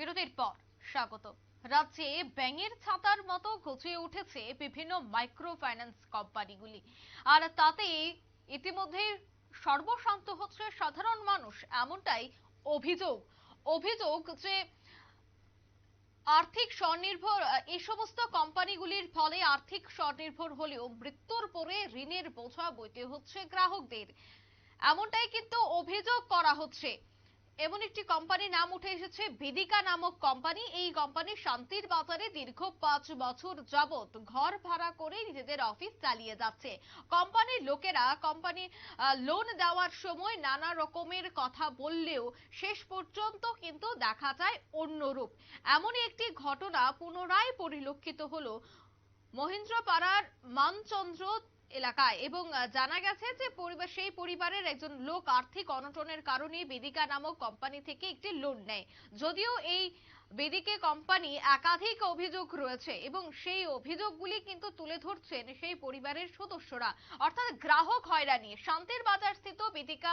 বিরতির পর স্বাগত। রাজ্যে ব্যাঙের ছাতার মতো গজিয়ে উঠেছে বিভিন্ন মাইক্রো ফাইন্যান্স কোম্পানিগুলি। আর তাতে ইতিমধ্যে সর্বশান্ত হচ্ছে সাধারণ মানুষ, এমনটাই অভিযোগ। অভিযোগ যে আর্থিক স্বনির্ভর এই সমস্ত কোম্পানিগুলির ফলে আর্থিক স্বনির্ভর হলেও মৃত্যুর পরে ঋণের বোঝা বইতে হচ্ছে গ্রাহকদের। এমনটাই কিন্তু অভিযোগ করা হচ্ছে। এমন একটি কোম্পানির নাম উঠে এসেছে বেদিকা নামক কোম্পানি এই কোম্পানি শান্তির বাজারে দীর্ঘ পাঁচ বছর যাবত ঘর ভাড়া করে নিজেদের অফিস চালিয়ে যাচ্ছে। কোম্পানির লোকেরা কোম্পানি লোন দেওয়ার সময় নানা রকমের কথা বললেও শেষ পর্যন্ত কিন্তু দেখা যায় অন্যরূপ। এমনই একটি ঘটনা পুনরায় পরিলক্ষিত হলো। মহেন্দ্রপাড়ার মানচন্দ্র এলাকায়। এবং জানা গেছে যে পরিবার, সেই পরিবারের একজন লোক আর্থিক অনটনের কারণে বেদিকা নামক কোম্পানি থেকে একটি লোন নেয়। যদিও এই বেদিকে কোম্পানি একাধিক অভিযোগ রয়েছে এবং সেই অভিযোগগুলি কিন্তু তুলে ধরছেন সেই পরিবারের সদস্যরা। অর্থাৎ গ্রাহক হয়রানি, শান্তির বাজার স্থিত বেদিকা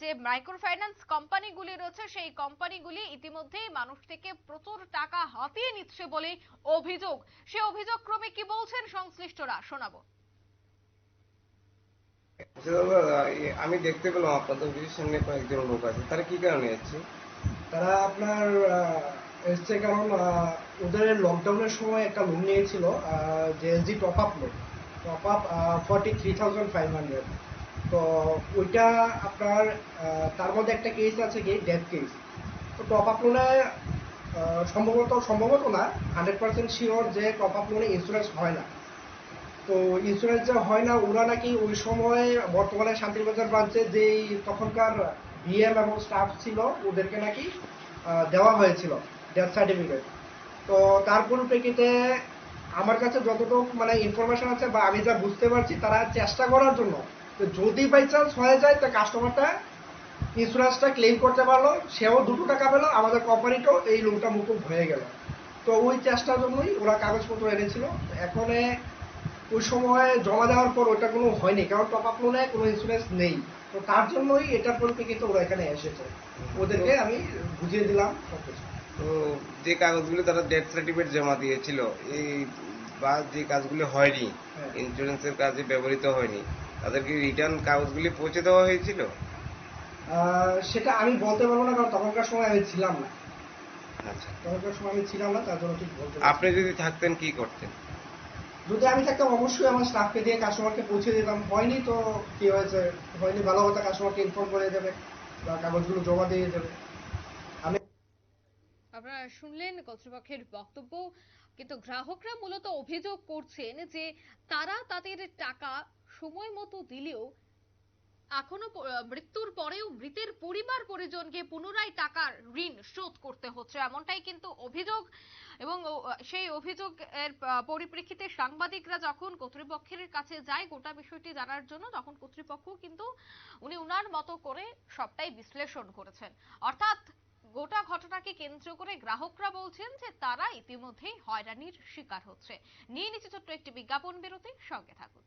যে মাইক্রো ফাইন্যান্স কোম্পানিগুলি রয়েছে, সেই কোম্পানিগুলি ইতিমধ্যেই মানুষ থেকে প্রচুর টাকা হাতিয়ে নিচ্ছে বলে অভিযোগ। সে অভিযোগ ক্রমে কি বলছেন সংশ্লিষ্টরা? শোনাবো। আচ্ছা দাদা আমি দেখতে পেলাম আপনাদের অফিসের সামনে কয়েকজন লোক আছে। তারা কি কারণে যাচ্ছে তারা আপনার এসছে কারণ ওদের লকডাউনের সময় একটা লোন নিয়েছিল যে SG top up loan top up forty three thousand five hundred তো ওইটা আপনার তার মধ্যে একটা কেস আছে কি? ডেথ কেস তো টপ আপ লোনে সম্ভবত সম্ভবত না হান্ড্রেড পার্সেন্ট শিওর যে টপ আপ লোনে ইন্স্যুরেন্স হয় না। তো ইন্স্যুরেন্স যে হয় না, ওরা নাকি ওই সময় বর্তমানে শান্তিবাজার ব্রাঞ্চে যেই তখনকার বিএম এবং স্টাফ ছিল, ওদেরকে নাকি দেওয়া হয়েছিল ডেথ সার্টিফিকেট তো তার পরিপ্রেক্ষিতে আমার কাছে যতটুকু মানে ইনফরমেশন আছে বা আমি যা বুঝতে পারছি, তারা চেষ্টা করার জন্য, তো যদি বাই চান্স হয়ে যায়, তো কাস্টমারটা ইন্স্যুরেন্সটা ক্লেম করতে পারল, সেও দুটো টাকা পেল, আমাদের কোম্পানিটাও এই লোনটা মুকুব হয়ে গেল। তো ওই চেষ্টার জন্যই ওরা কাগজপত্র এনেছিল। এখন ওই সময় জমা দেওয়ার পর ওটা কোনো হয়নি কারণ টপ আপ লোনে কোনো ইন্স্যুরেন্স নেই। তো তার জন্যই এটার পরিপ্রেক্ষিতে ওরা এখানে এসেছে। ওদেরকে আমি বুঝিয়ে দিলাম সবকিছু। তো যে কাগজগুলো তারা ডেথ সার্টিফিকেট জমা দিয়েছিল এই বা যে কাজগুলো হয়নি হ্যাঁ। ইন্স্যুরেন্সের কাজে ব্যবহৃত হয়নি তাদেরকে রিটার্ন কাগজগুলি পৌঁছে দেওয়া হয়েছিল? সেটা আমি বলতে পারব না কারণ তখনকার সময় আমি ছিলাম না। আচ্ছা। তখনকার সময় আমি ছিলাম না তার জন্য ঠিক বলতে। আপনি যদি থাকতেন কি করতেন? যদি আমি থাকতাম, অবশ্যই আমার স্টাফকে দিয়ে কাস্টমারকে পৌঁছে দিতাম। হয়নি তো কি হয়েছে? হয়নি ভালো কথা কাস্টমারকে ইনফর্ম করে দেবে বা কাগজগুলো জমা দিয়ে দেবে। আমি আপনারা শুনলেন কর্তৃপক্ষের বক্তব্য। কিন্তু গ্রাহকরা মূলত অভিযোগ করছেন যে তারা তাদের টাকা সময় মতো দিলেও এখনও মৃত্যুর পরেও মৃতের পরিবার পরিজনকে পুনরায় টাকার ঋণ শোধ করতে হচ্ছে। এমনটাই কিন্তু অভিযোগ এবং সেই অভিযোগের পরিপ্রেক্ষিতে সাংবাদিকরা যখন কর্তৃপক্ষের কাছে যায় গোটা বিষয়টি জানার জন্য, তখন কর্তৃপক্ষ কিন্তু উনি উনার মতো করে সবটাই বিশ্লেষণ করেছেন। অর্থাৎ গোটা ঘটনাকে কেন্দ্র করে গ্রাহকরা বলছেন যে তারা ইতিমধ্যেই হয়রানির শিকার হচ্ছে। নিয়ে নিচ্ছে ছোট্ট একটি বিজ্ঞাপন বিরতি, সঙ্গে থাকুন।